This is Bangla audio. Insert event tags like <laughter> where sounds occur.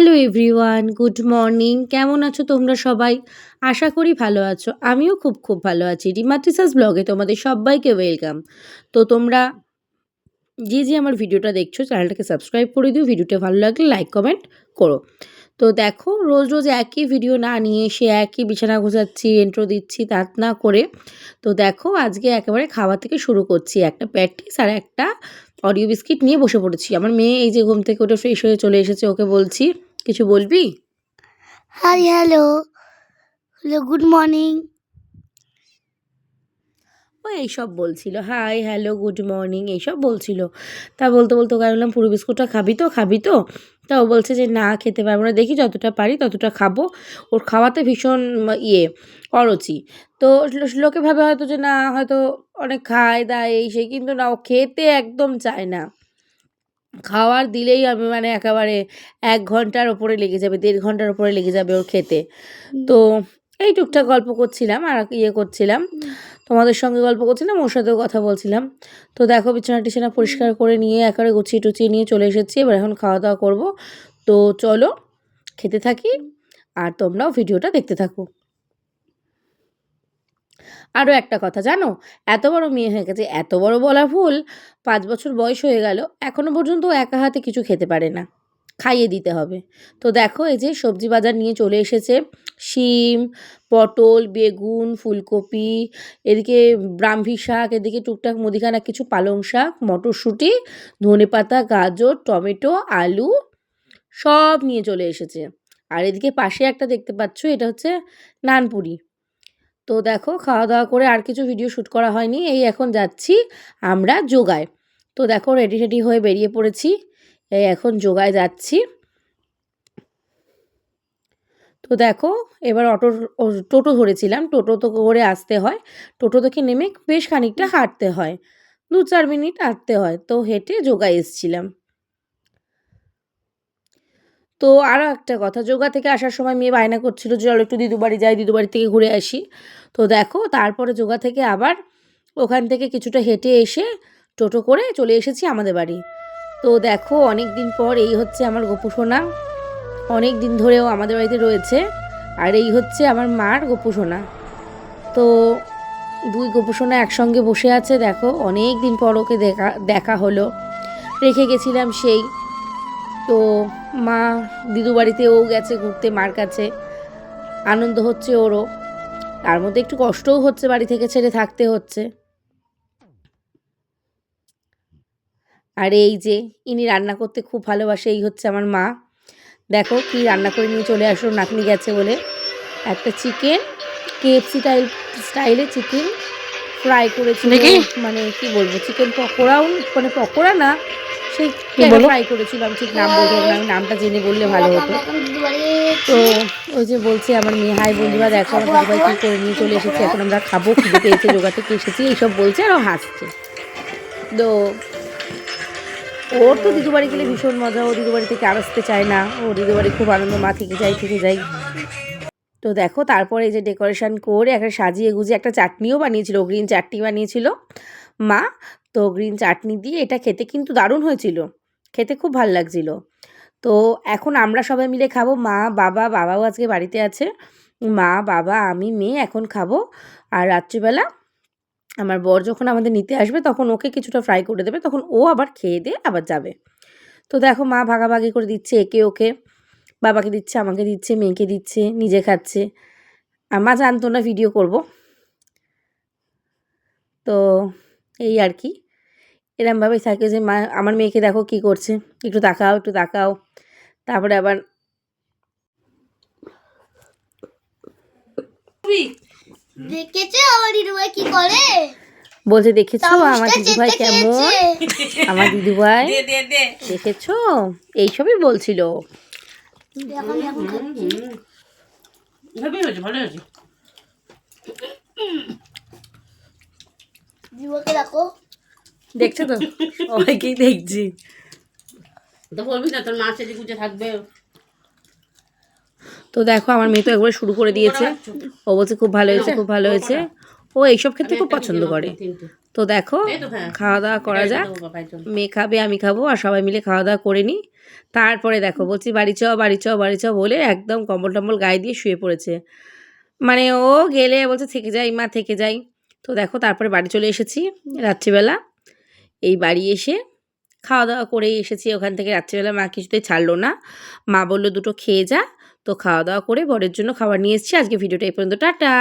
হ্যালো এভরিওয়ান গুড মর্নিং কেমন আছো তোমরা সবাই? আশা করি ভালো আছো। আমিও খুব খুব ভালো আছি। রিমাট্রিসাস ব্লগে তোমাদের সবাইকে ওয়েলকাম তো তোমরা যে যে আমার ভিডিওটা দেখছ, চ্যানেলটাকে সাবস্ক্রাইব করে দিও। ভিডিওটা ভালো লাগলে লাইক কমেন্ট করো। তো দেখো, রোজ রোজ একই ভিডিও না নিয়ে এসে একই বিছানা গোছাচ্ছি এন্ট্রো দিচ্ছি তা না করে। তো দেখো, আজকে একেবারে খাওয়া থেকে শুরু করছি। একটা প্যাটিস আর একটা অডিও বিস্কিট নিয়ে বসে পড়েছি। আমার মেয়ে এই যে ঘুম থেকে ওটা ফ্রেশ হয়ে চলে এসেছে, ওকে বলছি কিছু বলবি? Hi hello hello good morning ও এইসব বলছিল। হাই হ্যালো গুড মর্নিং এইসব বলছিল। তা বলতে বলতে ওকে বললাম পুরো বিস্কুটটা খাবি তো? খাবি তো? তা ও বলছে যে না খেতে পারব না। দেখি যতটা পারি ততটা খাব। ওর খাওয়াতে ভীষণ ইয়ে অরুচি। তো লোকে ভাবে হয়তো যে না হয়তো অনেক খায় দায় এই সেই কিন্তু না ও খেতে একদম চায় না। খাওয়ার দিলেই আমি মানে একেবারে এক ঘণ্টার ওপরে লেগে যাবে দেড় ঘণ্টার ওপরে লেগে যাবে ওর খেতে। তো এই টুকটাক গল্প করছিলাম আর ইয়ে করছিলাম। তোমাদের সঙ্গে গল্প করছিলাম ওর সাথেও কথা বলছিলাম। তো দেখো বিছানা টিছানা পরিষ্কার করে নিয়ে একেবারে গুছিয়ে টুচিয়ে নিয়ে চলে এসেছি। এবার এখন খাওয়া দাওয়া করব। তো চলো খেতে থাকি আর তোমরাও ভিডিওটা দেখতে থাকো। আরও একটা কথা, জানো? এত বড় মেয়ে হয়ে গেছে, এত বড় বলা ভুল। পাঁচ বছর বয়স হয়ে গেল এখনও পর্যন্ত একা হাতে কিছু খেতে পারে না। খাইয়ে দিতে হবে। তো দেখো, এই যে সবজি বাজার নিয়ে চলে এসেছে। শিম, পটল, বেগুন, ফুলকপি, এদিকে ব্রাহ্মী শাক, এদিকে টুকটাক মুদিখানা, কিছু পালং শাক, মটরশুঁটি ধনেপাতা গাজর, টমেটো, আলু, সব নিয়ে চলে এসেছে। আর এদিকে পাশে একটা দেখতে পাচ্ছ, এটা হচ্ছে নানপুরি। তো দেখো খাওয়া দাওয়া করে আর কিছু ভিডিও শ্যুট করা হয়নি। এই এখন যাচ্ছি আমরা যোগায় তো দেখো রেডি রেডি হয়ে বেরিয়ে পড়েছি। এই এখন যোগায় যাচ্ছি। তো দেখো, এবার অটো টোটো ধরেছিলাম। টোটো তো করে আসতে হয়। টোটো থেকে নেমে বেশ খানিকটা হাঁটতে হয়। দু চার মিনিট হাঁটতে হয়। তো হেঁটে যোগায় এসছিলাম। তো আরও একটা কথা, যোগা থেকে আসার সময় মেয়ে বায়না করছিল যে, চলো একটু দিদু বাড়ি যাই দিদু বাড়ি থেকে ঘুরে আসি। তো দেখো, তারপরে যোগা থেকে আবার ওখান থেকে কিছুটা হেঁটে এসে টোটো করে চলে এসেছি আমাদের বাড়ি। তো দেখো অনেক দিন পর এই হচ্ছে আমার গোপুসোনা। অনেক দিন ধরেও আমাদের বাড়িতে রয়েছে। আর এই হচ্ছে আমার মার গোপুসোনা। তো দুই গোপুসোনা একসঙ্গে বসে আছে, দেখো অনেক দিন পর ওকে দেখা দেখা হলো। রেখে গেছিলাম সেই। তো মা দিদু বাড়িতেও গেছে ঘুরতে মার কাছে। আনন্দ হচ্ছে ওরও। তার মধ্যে একটু কষ্টও হচ্ছে বাড়ি থেকে ছেড়ে থাকতে হচ্ছে। আর এই যে ইনি রান্না করতে খুব ভালোবাসে এই হচ্ছে আমার মা। দেখো কি রান্না করে নিয়ে চলে আসলো নাতনি গেছে বলে। একটা চিকেন কেএফসি টাইল স্টাইলে চিকেন ফ্রাই করেছিল? মানে কি বলব চিকেন পকোড়াও মানে পকোড়া না সেই? ফ্রাই করেছিল ঠিক নাম বলতে না, আমি নামটা জেনে বললে ভালো হতো। তো ওই যে বলছে আমার মেয়ে হাই বন্ধুরা দেখো আমার দিদিভাই কী করে নিয়ে চলে এসেছে? এখন আমরা খাব খিদে পেয়েছে যোগা থেকে এসেছি। এইসব বলছে আর হাসছে। তো ওর তো দিদু বাড়ি গেলে ভীষণ মজা ও দিদু বাড়ি থেকে আর আসতে চায় না। ও দিদু বাড়ি খুব আনন্দ মা থেকে যাই থেকে যাই। তো দেখো তারপরে এই যে ডেকোরেশন করে একটা সাজিয়ে গুজিয়ে একটা চাটনিও বানিয়েছিল গ্রিন চাটনি বানিয়েছিল। মা, তো গ্রিন চাটনি দিয়ে এটা খেতে কিন্তু দারুণ হয়েছিল। খেতে খুব ভালো লাগছিল। তো এখন আমরা সবাই মিলে খাব। মা, বাবা, বাবাও আজকে বাড়িতে আছে। মা, বাবা, আমি, মেয়ে এখন খাব। আর রাত্রিবেলা আমার বর যখন আমাদের নিতে আসবে, তখন ওকে কিছুটা ফ্রাই করে দেবে। তখন ও আবার খেয়ে দিয়ে আবার যাবে। তো দেখো মা ভাগাভাগি করে দিচ্ছে একে ওকে। বাবাকে দিচ্ছে, আমাকে দিচ্ছে, মেয়েকে দিচ্ছে, নিজে খাচ্ছে। আর মা জানতো না ভিডিও করব। তো এই আর কি। এরমভাবেই থাকে যে মা আমার মেয়েকে দেখো কি করছে? একটু তাকাও একটু তাকাও। তারপরে আবার দেখেছ আমার দিদিভাই কি করে? বলছে দেখেছ আমার দিদিভাই কেমন। আমার দিদিভাই <laughs> দে দে দে। দেখেছ? এইসবই বলছিল। ভালো হয়েছে। দেখো। দেখছ তো? সবাইকেই দেখছি। তো বলবি না তোর মা সেদিকে গুজে থাকবে। তো দেখো আমার মেয়ে তো একবার শুরু করে দিয়েছে। ও বলছে খুব ভালো হয়েছে খুব ভালো হয়েছে। ও এইসব ক্ষেত্রে খুব পছন্দ করে। তো দেখো হ্যাঁ। খাওয়া দাওয়া করা যাক। মেয়ে খাবে আমি খাব আর সবাই মিলে খাওয়া দাওয়া করে নিই তারপরে দেখো বলছি বাড়ি চ বাড়ি চ বাড়ি চ বলে একদম কম্বল টম্বল গায়ে দিয়ে শুয়ে পড়েছে। মানে ও গেলে বলছে থেকে যাই মা থেকে যাই। তো দেখো, তারপরে বাড়ি চলে এসেছি রাত্রিবেলা। এই বাড়ি এসে খাওয়া দাওয়া করেই এসেছি। ওখান থেকে রাত্রিবেলা মা কিছুতেই ছাড়লো না। মা বলল, দুটো খেয়ে যা। তো খাওয়া দাওয়া করে বরের জন্য খাবার নিয়ে এসেছি। আজকে ভিডিওটা এই পর্যন্ত। টাটা!